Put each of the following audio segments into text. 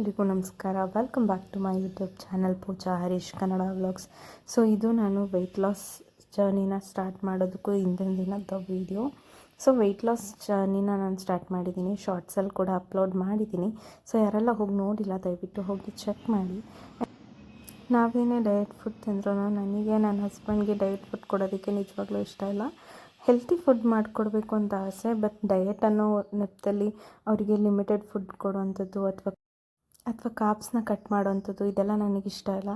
ಎಲ್ರಿಗೂ ನಮಸ್ಕಾರ. Welcome back to my YouTube channel Pooja Harish, Kannada vlogs so ಇದು ನಾನು ವೆಯ್ಟ್ ಲಾಸ್ ಜರ್ನಿನ ಸ್ಟಾರ್ಟ್ ಮಾಡೋದಕ್ಕೂ ಹಿಂದಿನ ದಿನದ ವೀಡಿಯೋ ಸೊ ವೆಯ್ಟ್ ಲಾಸ್ ಜರ್ನಿನ ನಾನು ಸ್ಟಾರ್ಟ್ ಮಾಡಿದ್ದೀನಿ ಶಾರ್ಟ್ಸಲ್ಲಿ ಕೂಡ ಅಪ್ಲೋಡ್ ಮಾಡಿದ್ದೀನಿ ಸೊ ಯಾರೆಲ್ಲ ಹೋಗಿ ನೋಡಿಲ್ಲ, ದಯವಿಟ್ಟು ಹೋಗಿ ಚೆಕ್ ಮಾಡಿ. ನಾವೇನೇ ಡಯಟ್ ಫುಡ್ ತಿಂದ್ರೂ ನನಗೆ ನನ್ನ ಹಸ್ಬೆಂಡ್ಗೆ ಡಯಟ್ ಫುಡ್ ಕೊಡೋದಕ್ಕೆ ನಿಜವಾಗ್ಲೂ ಇಷ್ಟ ಇಲ್ಲ. ಹೆಲ್ತಿ ಫುಡ್ ಮಾಡಿಕೊಡ್ಬೇಕು ಅಂತ ಆಸೆ ಬಟ್ ಡಯಟ್ ಅನ್ನೋ ನೆಪದಲ್ಲಿ ಅವರಿಗೆ ಲಿಮಿಟೆಡ್ ಫುಡ್ ಕೊಡುವಂಥದ್ದು ಅಥವಾ ಅಥವಾ ಕಾಪ್ಸ್ನ ಕಟ್ ಮಾಡೋವಂಥದ್ದು ಇದೆಲ್ಲ ನನಗಿಷ್ಟ ಇಲ್ಲ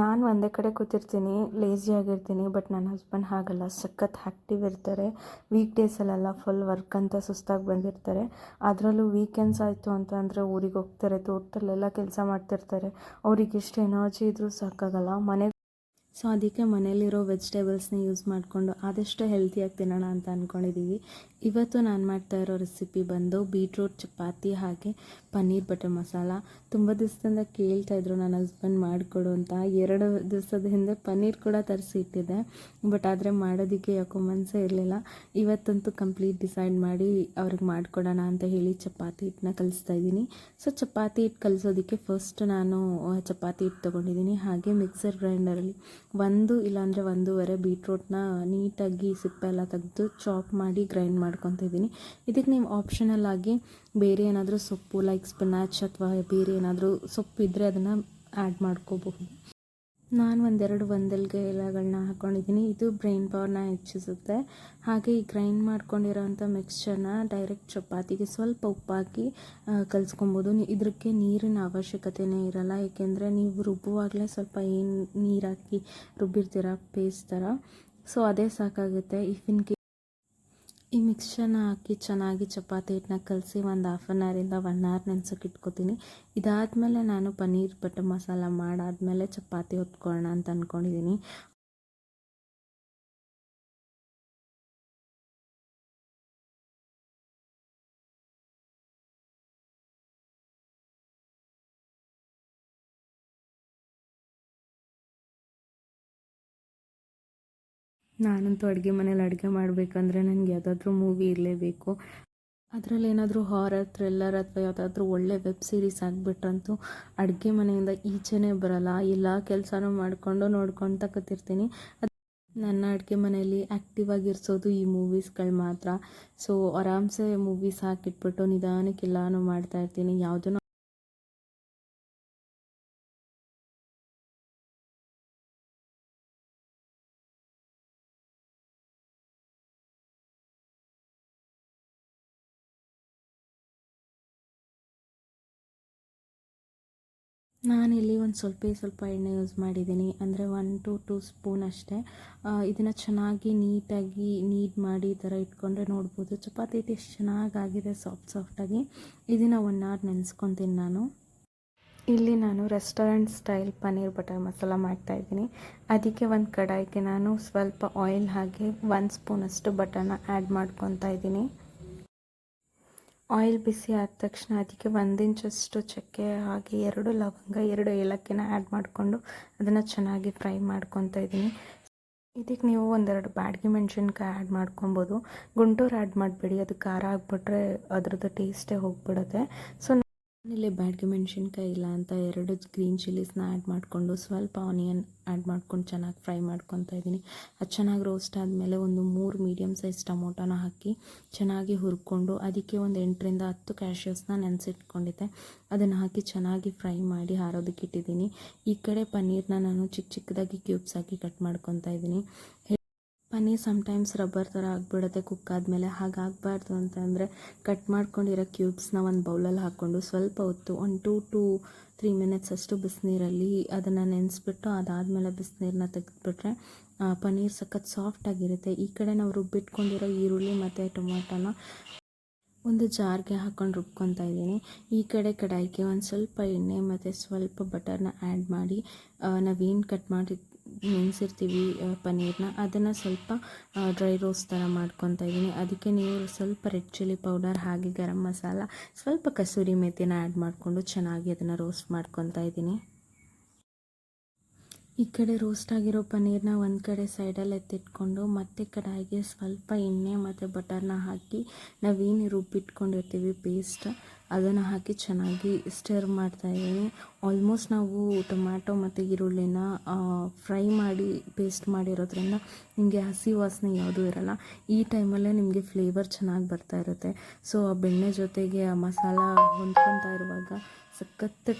ನಾನು ಒಂದೇ ಕಡೆ ಕೂತಿರ್ತೀನಿ ಲೇಸಿಯಾಗಿರ್ತೀನಿ ಬಟ್ ನನ್ನ ಹಸ್ಬೆಂಡ್ ಹಾಗಲ್ಲ. ಸಖತ್ ಆ್ಯಕ್ಟಿವ್ ಇರ್ತಾರೆ. ವೀಕ್ ಡೇಸಲ್ಲೆಲ್ಲ ಫುಲ್ ವರ್ಕ್ ಅಂತ ಸುಸ್ತಾಗಿ ಬಂದಿರ್ತಾರೆ. ಅದರಲ್ಲೂ ವೀಕೆಂಡ್ಸ್ ಆಯಿತು ಅಂತ ಅಂದರೆ ಊರಿಗೆ ಹೋಗ್ತಾರೆ, ತೋಟದಲ್ಲೆಲ್ಲ ಕೆಲಸ ಮಾಡ್ತಿರ್ತಾರೆ. ಅವ್ರಿಗೆ ಎಷ್ಟು ಎನರ್ಜಿ ಇದ್ದರೂ ಸಾಕಾಗಲ್ಲ. ಮನೆ ಸೊ ಅದಕ್ಕೆ ಮನೇಲಿರೋ ವೆಜಿಟೇಬಲ್ಸ್ನ ಯೂಸ್ ಮಾಡಿಕೊಂಡು ಆದಷ್ಟು ಹೆಲ್ತಿಯಾಗಿ ತಿನ್ನೋಣ ಅಂತ ಅಂದ್ಕೊಂಡಿದ್ದೀವಿ ಇವತ್ತು ನಾನು ಮಾಡ್ತಾ ಇರೋ ರೆಸಿಪಿ ಬಂದು ಬೀಟ್ರೂಟ್ ಚಪಾತಿ ಹಾಗೆ ಪನ್ನೀರ್ ಬಟರ್ ಮಸಾಲ. ತುಂಬ ದಿವಸದಿಂದ ಕೇಳ್ತಾ ಇದ್ರು ನನ್ನ ಹಸ್ಬೆಂಡ್ ಮಾಡಿಕೊಡು ಅಂತ. ಎರಡು ದಿವಸದ ಹಿಂದೆ ಪನ್ನೀರ್ ಕೂಡ ತರಿಸಿ ಇಟ್ಟಿದ್ದೆ. ಬಟ್ ಆದರೆ ಮಾಡೋದಕ್ಕೆ ಯಾಕೋ ಮನಸ್ಸೇ ಇರಲಿಲ್ಲ. ಇವತ್ತಂತೂ ಕಂಪ್ಲೀಟ್ ಡಿಸೈಡ್ ಮಾಡಿ ಅವ್ರಿಗೆ ಮಾಡಿಕೊಡೋಣ ಅಂತ ಹೇಳಿ ಚಪಾತಿ ಹಿಟ್ಟನ್ನ ಕಲಿಸ್ತಾ ಇದ್ದೀನಿ. ಸೊ ಚಪಾತಿ ಹಿಟ್ಟು ಕಲಿಸೋದಕ್ಕೆ ಫಸ್ಟ್ ನಾನು ಚಪಾತಿ ಹಿಟ್ಟು ತೊಗೊಂಡಿದ್ದೀನಿ. ಹಾಗೆ ಮಿಕ್ಸರ್ ಗ್ರೈಂಡರಲ್ಲಿ ಒಂದು ಇಲ್ಲಾಂದರೆ ಒಂದೂವರೆ ಬೀಟ್ರೂಟ್ನ ನೀಟಾಗಿ ಸಿಪ್ಪೆ ಎಲ್ಲ ತೆಗೆದು ಚಾಪ್ ಮಾಡಿ ಗ್ರೈಂಡ್ ಮಾಡ್ಕೊತಿದ್ದೀನಿ ಇದಕ್ಕೆ ನೀವು ಆಪ್ಷನಲ್ ಆಗಿ ಬೇರೆ ಏನಾದರೂ ಸೊಪ್ಪು ಲೈಕ್ ಸ್ಪಿನಾಚ್ ಅಥವಾ ಬೇರೆ ಏನಾದರೂ ಸೊಪ್ಪು ಇದ್ದರೆ ಅದನ್ನು ಆ್ಯಡ್ ಮಾಡ್ಕೋಬಹುದು. ನಾನು ಒಂದೆರಡು ಒಂದಲ್ಗೆ ಎಲೆಗಳನ್ನ ಹಾಕ್ಕೊಂಡಿದ್ದೀನಿ ಇದು ಬ್ರೈನ್ ಪವರ್ನ ಹೆಚ್ಚಿಸುತ್ತೆ. ಹಾಗೆ ಈ ಗ್ರೈಂಡ್ ಮಾಡ್ಕೊಂಡಿರೋಂಥ ಮಿಕ್ಸ್ಚರ್ನ ಡೈರೆಕ್ಟ್ ಚಪಾತಿಗೆ ಸ್ವಲ್ಪ ಉಪ್ಪಾಕಿ ಕಲಿಸ್ಕೊಬೋದು. ಇದಕ್ಕೆ ನೀರಿನ ಅವಶ್ಯಕತೆಯೇ ಇರಲ್ಲ. ಏಕೆಂದರೆ ನೀವು ರುಬ್ಬುವಾಗಲೇ ಸ್ವಲ್ಪ ಏನು ನೀರಾಕಿ ರುಬ್ಬಿರ್ತೀರ ಪೇಸ್ಟ್ ಥರ ಸೊ ಅದೇ ಸಾಕಾಗುತ್ತೆ. ಇಫ್ ಇನ್ ಕೇ ಈ ಮಿಕ್ಸ್ಚರ್ನ ಹಾಕಿ ಚೆನ್ನಾಗಿ ಚಪಾತಿ ಹಿಟ್ಟನ್ನ ಕಲಸಿ ಒಂದು ಹಾಫ್ ಆನ್ ಅವರಿಂದ ಒನ್ ಅವರ್ ನೆನ್ಸೋಕೆ ಇಟ್ಕೊತೀನಿ. ಇದಾದಮೇಲೆ ನಾನು ಪನ್ನೀರ್ ಬಟರ್ ಮಸಾಲ ಮಾಡಾದಮೇಲೆ ಚಪಾತಿ ಹೊತ್ಕೊಳ್ಳೋಣ ಅಂತ ಅಂದ್ಕೊಂಡಿದ್ದೀನಿ ನಾನಂತೂ ಅಡುಗೆ ಮನೇಲಿ ಅಡುಗೆ ಮಾಡಬೇಕಂದ್ರೆ ನನಗೆ ಯಾವುದಾದ್ರೂ ಮೂವಿ ಇರಲೇಬೇಕು. ಅದರಲ್ಲಿ ಏನಾದರೂ ಹಾರರ್ ಥ್ರಿಲ್ಲರ್ ಅಥವಾ ಯಾವುದಾದ್ರೂ ಒಳ್ಳೆ ವೆಬ್ ಸೀರೀಸ್ ಆಗಿಬಿಟ್ರಂತೂ ಅಡುಗೆ ಮನೆಯಿಂದ ಈಚೆನೇ ಬರಲ್ಲ. ಎಲ್ಲ ಕೆಲಸನೂ ಮಾಡಿಕೊಂಡು ನೋಡ್ಕೊತ ಕೂತಿರ್ತೀನಿ. ನನ್ನ ಅಡುಗೆ ಮನೆಯಲ್ಲಿ ಆ್ಯಕ್ಟಿವ್ ಆಗಿರಿಸೋದು ಈ ಮೂವೀಸ್ಗಳು ಮಾತ್ರ. ಸೊ ಆರಾಮ್ಸೆ ಮೂವೀಸ್ ಹಾಕಿಟ್ಬಿಟ್ಟು ನಿಧಾನಕ್ಕೆ ಮಾಡ್ತಾ ಮಾಡ್ತಾಯಿರ್ತೀನಿ ಯಾವುದೂ ನಾನಿಲ್ಲಿ ಒಂದು ಸ್ವಲ್ಪ ಸ್ವಲ್ಪ ಎಣ್ಣೆ ಯೂಸ್ ಮಾಡಿದ್ದೀನಿ. ಅಂದರೆ ಒನ್ ಟು ಟೂ ಸ್ಪೂನ್ ಅಷ್ಟೇ. ಇದನ್ನು ಚೆನ್ನಾಗಿ ನೀಟಾಗಿ ನೀಟ್ ಮಾಡಿ ಈ ಥರ ಇಟ್ಕೊಂಡ್ರೆ ನೋಡ್ಬೋದು. ಚಪಾತಿ ಟೇಸ್ಟ್ ಚೆನ್ನಾಗಾಗಿದೆ ಸಾಫ್ಟ್ ಸಾಫ್ಟಾಗಿ ಇದನ್ನು ಒನ್ ಅವರ್ ನೆನೆಸ್ಕೊತೀನಿ ನಾನು. ಇಲ್ಲಿ ನಾನು restaurant style paneer butter masala ಮಾಡ್ತಾಯಿದ್ದೀನಿ ಅದಕ್ಕೆ ಒಂದು ಕಡಾಯಿಗೆ ನಾನು ಸ್ವಲ್ಪ ಆಯಿಲ್ ಹಾಕಿ ಒಂದು ಸ್ಪೂನಷ್ಟು ಬಟರ್ನ ಆ್ಯಡ್ ಮಾಡ್ಕೊತಾ ಇದ್ದೀನಿ. ಆಯಿಲ್ ಬಿಸಿ ಆದ ತಕ್ಷಣ ಅದಕ್ಕೆ ಒಂದಿಂಚಷ್ಟು ಚಕ್ಕೆ ಹಾಗೆ ಎರಡು ಲವಂಗ, ಎರಡು ಏಲಕ್ಕಿನ ಆ್ಯಡ್ ಮಾಡಿಕೊಂಡು ಅದನ್ನು ಚೆನ್ನಾಗಿ ಫ್ರೈ ಮಾಡ್ಕೊತಾ ಇದ್ದೀನಿ. ಇದಕ್ಕೆ ನೀವು ಒಂದೆರಡು ಬ್ಯಾಡ್ಗೆ ಮೆಣಸಿನ್ಕಾಯಿ ಆ್ಯಡ್ ಮಾಡ್ಕೊಬೋದು. ಗುಂಟೂರು ಆ್ಯಡ್ ಮಾಡಿಬಿಡಿ. ಅದು ಖಾರ ಆಗಿಬಿಟ್ರೆ ಅದ್ರದ್ದು ಟೇಸ್ಟೇ ಹೋಗ್ಬಿಡುತ್ತೆ. ಸೊ ಇಲ್ಲಿ ಬ್ಯಾಡ್ಗೆ ಮೆಣಸಿನ್ಕಾಯಿ ಇಲ್ಲ ಅಂತ ಎರಡು ಗ್ರೀನ್ ಚಿಲ್ಲೀಸ್ನ ಆ್ಯಡ್ ಮಾಡಿಕೊಂಡು ಸ್ವಲ್ಪ ಆನಿಯನ್ ಆ್ಯಡ್ ಮಾಡ್ಕೊಂಡು ಚೆನ್ನಾಗಿ ಫ್ರೈ ಮಾಡ್ಕೊತಾ ಇದ್ದೀನಿ. ಅದು ಚೆನ್ನಾಗಿ ರೋಸ್ಟ್ ಆದಮೇಲೆ ಒಂದು ಮೂರು ಮೀಡಿಯಮ್ ಸೈಜ್ ಟೊಮೊಟೊನ ಹಾಕಿ ಚೆನ್ನಾಗಿ ಹುರ್ಕೊಂಡು ಅದಕ್ಕೆ ಒಂದು ಎಂಟರಿಂದ ಹತ್ತು ಕ್ಯಾಶ್ಯೂಸ್ನ ನೆನೆಸಿಟ್ಕೊಂಡಿದ್ದೆ. ಅದನ್ನು ಹಾಕಿ ಚೆನ್ನಾಗಿ ಫ್ರೈ ಮಾಡಿ ಹಾರೋದಕ್ಕೆ ಇಟ್ಟಿದ್ದೀನಿ. ಈ ಕಡೆ ಪನ್ನೀರ್ನ ನಾನು ಚಿಕ್ಕ ಚಿಕ್ಕದಾಗಿ ಕ್ಯೂಬ್ಸ್ ಹಾಕಿ ಕಟ್ ಮಾಡ್ಕೊತಾ ಇದ್ದೀನಿ. ಪನ್ನೀರ್ ಸಮ್ಟೈಮ್ಸ್ ರಬ್ಬರ್ ಥರ ಆಗಿಬಿಡುತ್ತೆ ಕುಕ್ ಆದಮೇಲೆ ಹಾಗಾಗಬಾರ್ದು ಅಂತಂದರೆ ಕಟ್ ಮಾಡ್ಕೊಂಡಿರೋ ಕ್ಯೂಬ್ಸ್ನ ಒಂದು ಬೌಲಲ್ಲಿ ಹಾಕ್ಕೊಂಡು ಸ್ವಲ್ಪ ಹೊತ್ತು, ಒಂದು ಟೂ ಟು ತ್ರೀ ಮಿನಿಟ್ಸ್ ಅಷ್ಟು ಬಿಸಿನೀರಲ್ಲಿ ಅದನ್ನು ನೆನೆಸ್ಬಿಟ್ಟು ಅದಾದಮೇಲೆ ಬಿಸಿನೀರನ್ನ ತೆಗೆದುಬಿಟ್ರೆ ಪನ್ನೀರ್ ಸಖತ್ ಸಾಫ್ಟಾಗಿರುತ್ತೆ ಈ ಕಡೆ ನಾವು ರುಬ್ಬಿಟ್ಕೊಂಡಿರೋ ಈರುಳ್ಳಿ ಮತ್ತು ಟೊಮೊಟೊನ ಒಂದು ಜಾರ್ಗೆ ಹಾಕ್ಕೊಂಡು ರುಬ್ಕೊತಾ ಇದ್ದೀನಿ. ಈ ಕಡೆ ಕಡಾಯಿಗೆ ಒಂದು ಸ್ವಲ್ಪ ಎಣ್ಣೆ ಮತ್ತು ಸ್ವಲ್ಪ ಬಟರ್ನ ಆ್ಯಡ್ ಮಾಡಿ ನಾವೇನು ಕಟ್ ಮಾಡಿ ನೆನೆಸಿರ್ತೀವಿ ಪನ್ನೀರನ್ನ ಅದನ್ನು ಸ್ವಲ್ಪ ಡ್ರೈ ರೋಸ್ಟ್ ಥರ ಮಾಡ್ಕೊತಾ ಇದ್ದೀನಿ. ಅದಕ್ಕೆ ನೀವು ಸ್ವಲ್ಪ ರೆಡ್ ಚಿಲ್ಲಿ ಪೌಡರ್ ಹಾಗೆ ಗರಂ ಮಸಾಲ, ಸ್ವಲ್ಪ ಕಸೂರಿ ಮೆಥಿನ ಆ್ಯಡ್ ಮಾಡಿಕೊಂಡು ಚೆನ್ನಾಗಿ ಅದನ್ನು ರೋಸ್ಟ್ ಮಾಡ್ಕೊತಾ ಇದ್ದೀನಿ. ಈ ಕಡೆ ರೋಸ್ಟ್ ಆಗಿರೋ ಪನ್ನೀರನ್ನ ಒಂದು ಕಡೆ ಸೈಡಲ್ಲಿ ಎತ್ತಿಟ್ಕೊಂಡು, ಮತ್ತೆ ಕಡಾಯಿಗೆ ಸ್ವಲ್ಪ ಎಣ್ಣೆ ಮತ್ತು ಬಟರ್ನ ಹಾಕಿ ನಾವೇನು ರುಬ್ಬಿಟ್ಕೊಂಡಿರ್ತೀವಿ ಪೇಸ್ಟ್ ಅದನ್ನು ಹಾಕಿ ಚೆನ್ನಾಗಿ ಸ್ಟರ್ ಮಾಡ್ತಾಯಿದ್ದೀನಿ ಆಲ್ಮೋಸ್ಟ್ ನಾವು ಟೊಮ್ಯಾಟೊ ಮತ್ತು ಈರುಳ್ಳಿನ ಫ್ರೈ ಮಾಡಿ ಪೇಸ್ಟ್ ಮಾಡಿರೋದ್ರಿಂದ ನಿಮಗೆ ಹಸಿ ವಾಸನೆ ಯಾವುದೂ ಇರಲ್ಲ. ಈ ಟೈಮಲ್ಲೇ ನಿಮಗೆ ಫ್ಲೇವರ್ ಚೆನ್ನಾಗಿ ಬರ್ತಾ ಇರುತ್ತೆ. ಸೊ ಆ ಬೆಣ್ಣೆ ಜೊತೆಗೆ ಆ ಮಸಾಲ ಹೊಂದ್ಕೊತಾ ಇರುವಾಗ ಸಖತ್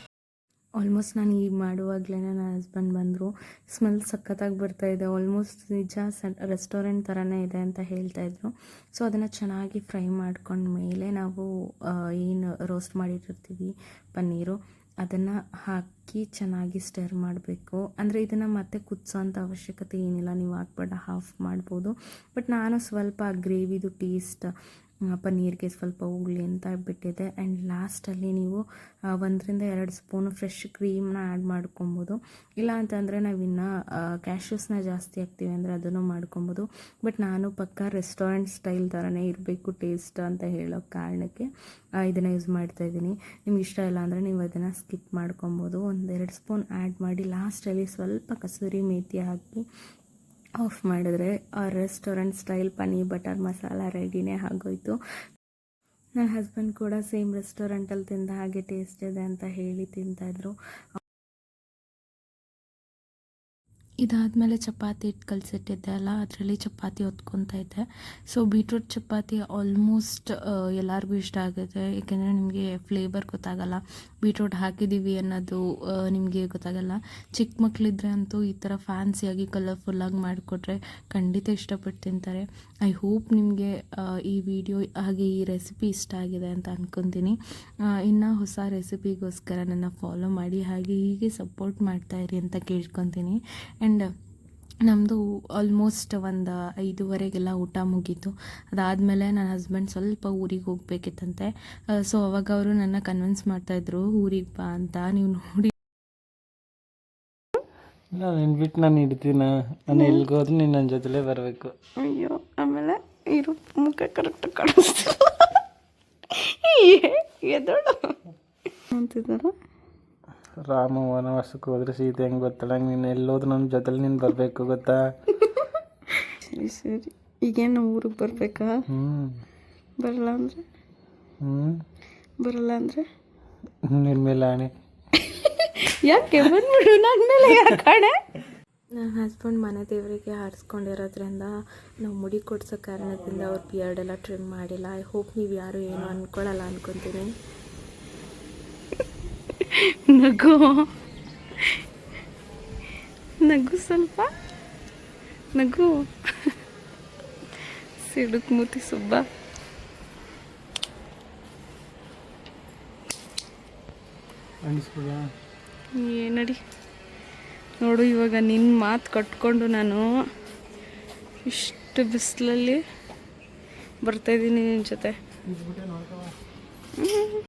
ಆಲ್ಮೋಸ್ಟ್ ನಾನು ಈಗ ಮಾಡುವಾಗಲೇ ನನ್ನ ಹಸ್ಬೆಂಡ್ ಬಂದರು ಸ್ಮೆಲ್ ಸಖತ್ತಾಗಿ ಬರ್ತಾಯಿದೆ ಆಲ್ಮೋಸ್ಟ್ ನಿಜ ರೆಸ್ಟೋರೆಂಟ್ ಥರನೇ ಇದೆ ಅಂತ ಹೇಳ್ತಾ ಹೇಳ್ತಾಯಿದ್ರು ಸೊ ಅದನ್ನು ಚೆನ್ನಾಗಿ ಫ್ರೈ ಮಾಡ್ಕೊಂಡ್ಮೇಲೆ ನಾವು ಏನು ರೋಸ್ಟ್ ಮಾಡಿಟ್ಟಿರ್ತೀವಿ ಪನ್ನೀರು, ಅದನ್ನು ಹಾಕಿ ಚೆನ್ನಾಗಿ ಸ್ಟರ್ ಮಾಡಬೇಕು. ಅಂದರೆ ಇದನ್ನು ಮತ್ತೆ ಕುದಿಸೋಂಥ ಅವಶ್ಯಕತೆ ಏನಿಲ್ಲ. ನೀವು ಹಾಕ್ಬೇಡ ಹಾಫ್ ಮಾಡ್ಬೋದು. ಬಟ್ ನಾನು ಸ್ವಲ್ಪ ಗ್ರೇವಿದು ಟೇಸ್ಟ್ ಪನ್ನೀರ್ಗೆ ಸ್ವಲ್ಪ ಹೋಗ್ಲಿ ಅಂತ ಬಿಟ್ಟಿದ್ದೆ ಆ್ಯಂಡ್ ಲಾಸ್ಟಲ್ಲಿ ನೀವು ಒಂದರಿಂದ ಎರಡು ಸ್ಪೂನ್ ಫ್ರೆಶ್ ಕ್ರೀಮ್ನ ಆ್ಯಡ್ ಮಾಡ್ಕೊಬೋದು. ಇಲ್ಲ ಅಂತಂದರೆ ನಾವಿನ್ನು ಕ್ಯಾಶ್ಯೂಸ್ನ ಜಾಸ್ತಿ ಹಾಕ್ತೀವಿ ಅಂದರೆ ಅದನ್ನು ಮಾಡ್ಕೊಬೋದು. ಬಟ್ ನಾನು ಪಕ್ಕ ರೆಸ್ಟೋರೆಂಟ್ ಸ್ಟೈಲ್ ಥರನೇ ಇರಬೇಕು ಟೇಸ್ಟ್ ಅಂತ ಹೇಳೋ ಕಾರಣಕ್ಕೆ ಇದನ್ನು ಯೂಸ್ ಮಾಡ್ತಾ ಇದ್ದೀನಿ. ನಿಮ್ಗೆ ಇಷ್ಟ ಇಲ್ಲ ಅಂದರೆ ನೀವು ಅದನ್ನು ಸ್ಕಿಪ್ ಮಾಡ್ಕೊಬೋದು. ಒಂದೆರಡು ಸ್ಪೂನ್ ಆ್ಯಡ್ ಮಾಡಿ ಲಾಸ್ಟಲ್ಲಿ ಸ್ವಲ್ಪ ಕಸೂರಿ ಮೇತಿ ಹಾಕಿ ಆಫ್ ಮಾಡಿದ್ರೆ ಆ restaurant style paneer butter masala ರೆಡಿನೇ ಆಗೋಯ್ತು. ನನ್ನ ಹಸ್ಬೆಂಡ್ ಕೂಡ ಸೇಮ್ ರೆಸ್ಟೋರೆಂಟಲ್ಲಿ ತಿಂದ ಹಾಗೆ ಟೇಸ್ಟ್ ಇದೆ ಅಂತ ಹೇಳಿ ತಿಂತಾಯಿದ್ರು ಇದಾದಮೇಲೆ ಚಪಾತಿ ಇಟ್ಟು ಕಲಸಿಟ್ಟಿದ್ದೆ ಅಲ್ಲ, ಅದರಲ್ಲಿ ಚಪಾತಿ ಹೊತ್ಕೊತಾ ಇದ್ದೆ. ಸೊ ಬೀಟ್ರೂಟ್ ಚಪಾತಿ ಆಲ್ಮೋಸ್ಟ್ ಎಲ್ಲರಿಗೂ ಇಷ್ಟ ಆಗುತ್ತೆ. ಏಕೆಂದರೆ ನಿಮಗೆ ಫ್ಲೇವರ್ ಗೊತ್ತಾಗಲ್ಲ. ಬೀಟ್ರೂಟ್ ಹಾಕಿದ್ದೀವಿ ಅನ್ನೋದು ನಿಮಗೆ ಗೊತ್ತಾಗಲ್ಲ. ಚಿಕ್ಕ ಮಕ್ಕಳಿದ್ರೆ ಅಂತೂ ಈ ಥರ ಫ್ಯಾನ್ಸಿಯಾಗಿ ಕಲರ್ಫುಲ್ಲಾಗಿ ಮಾಡಿಕೊಟ್ರೆ ಖಂಡಿತ ಇಷ್ಟಪಟ್ಟು ತಿಂತಾರೆ. ಐ ಹೋಪ್ ನಿಮಗೆ ಈ ವಿಡಿಯೋ ಹಾಗೆ ಈ ರೆಸಿಪಿ ಇಷ್ಟ ಆಗಿದೆ ಅಂತ ಅಂದ್ಕೊತೀನಿ ಇನ್ನು ಹೊಸ ರೆಸಿಪಿಗೋಸ್ಕರ ನನ್ನ ಫಾಲೋ ಮಾಡಿ, ಹಾಗೆ ಹೀಗೆ ಸಪೋರ್ಟ್ ಮಾಡ್ತಾಯಿರಿ ಅಂತ ಕೇಳ್ಕೊತೀನಿ. ಆ್ಯಂಡ್ ನಮ್ಮದು ಆಲ್ಮೋಸ್ಟ್ ಒಂದು ಐದೂವರೆಗೆಲ್ಲ ಊಟ ಮುಗೀತು. ಅದಾದಮೇಲೆ ನನ್ನ ಹಸ್ಬೆಂಡ್ ಸ್ವಲ್ಪ ಊರಿಗೆ ಹೋಗ್ಬೇಕಿತ್ತಂತೆ. ಸೊ ಅವಾಗ ಅವರು ನನ್ನ ಕನ್ವಿನ್ಸ್ ಮಾಡ್ತಾಯಿದ್ರು ಊರಿಗೆ ಬಾ ಅಂತ ನೀವು ನೋಡಿ ಇಲ್ಲ ನಿನ್ ಬಿಟ್ಟು ನಾನು ಹಿಡ್ತೀನ ನಾನು ಎಲ್ಲಿಗೆ ಹೋದ್ರೆ ನೀನು ನನ್ನ ಜೊತೆಲೇ ಬರಬೇಕು. ಅಯ್ಯೋ ಆಮೇಲೆ ಇರು ಮುಖ ಕರೆಕ್ಟ್ ಕಾಣಿಸ್ತಿಲ್ಲ. ಅಂತಿದ್ದಾರ? ರಾಮ ವನವಾಸಕ್ಕೆ ಹೋದ್ರೆ ಸೀತೆ ಹೆಂಗೆ ಗೊತ್ತಲ್ಲ ಹಂಗೆ ನೀನು ಎಲ್ಲೋದ್ರು ನನ್ನ ಜೊತೆಲಿ ನೀನು ಬರಬೇಕು ಗೊತ್ತಾ? ಸರಿ ಸರಿ. ಈಗೇನು ಊರಿಗೆ ಬರಬೇಕಾ? ಹ್ಞೂ ಬರಲ್ಲ ಅಂದರೆ? ಹ್ಞೂ ಬರಲ್ಲ ಅಂದರೆ? ನಿನ್ನ ಮೇಲೆ ಆಣೆ. ಯಾಕೆ? ಬಂದ್ಬಿಡು ನನ್ನ ಮೇಲೆ ಯಾಕಣೆ ನನ್ನ ಹಸ್ಬೆಂಡ್ ಮನೆ ದೇವರಿಗೆ ಹಾರಿಸ್ಕೊಂಡಿರೋದ್ರಿಂದ ನಾವು ಮುಡಿ ಕೊಡ್ಸೋ ಕಾರಣದಿಂದ ಅವ್ರ ಬಿಯರ್ಡೆಲ್ಲ ಟ್ರಿಮ್ ಮಾಡಿಲ್ಲ. ಐ ಹೋಪ್ ನೀವು ಯಾರು ಏನು ಅಂದ್ಕೊಳ್ಳಲ್ಲ ಅನ್ಕೊತೀನಿ. ನಗು. ನಗು ಸ್ವಲ್ಪ. ನಗು. ಸಿಡುಕ್ ಮೂತಿ ಸುಬ್ಬ. ಏನಡಿ? ನೋಡು ಇವಾಗ ನಿನ್ನ ಮಾತು ಕಟ್ಕೊಂಡು ನಾನು ಇಷ್ಟು ಬಿಸಿಲಲ್ಲಿ ಬರ್ತಾಯಿದ್ದೀನಿ ನಿನ್ನ ಜೊತೆ.